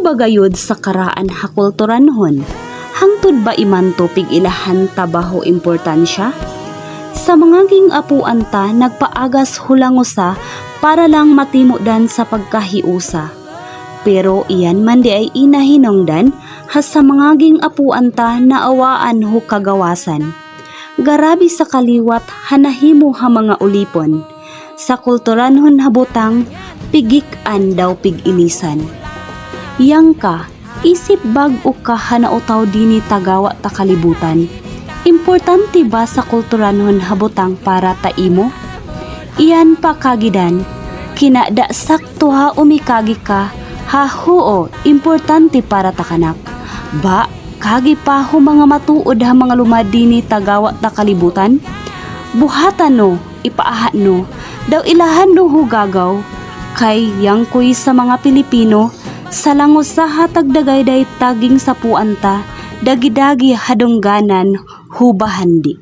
bagayod sa karaan hakulturanhon, hangtod ba iman to pig ilahan tabaho importansya? Sa mga ging apuan ta, nagpaagas hulangosa para lang matimodan sa pagkahiusa. Pero iyan man di ay inahinongdan, has sa mga ging apuan ta naawaan ho kagawasan. Garabi sa kaliwat hanahimo ha mga ulipon. Sa kulturanhon habutang, pigikan daw pig-inisan. Yang ka, isip bag o ka hanautaw dini tagawa ta kalibutan. Importante ba sa kulturanhon habutang para taimo? Iyan pa kagidan, kinada sakto ha umikagi ka, ha huo, importante para takanak. Ba, kagi pa ho mga matuod ha mga lumadini tagawa ta kalibutan? Buhatan no, ipaahat no, daw ilahan no ho gagaw. Kay yang kuy sa mga Pilipino, sa langos sa hatag dagayday taging sa puanta, dagi-dagi hadungganan, hubahandi.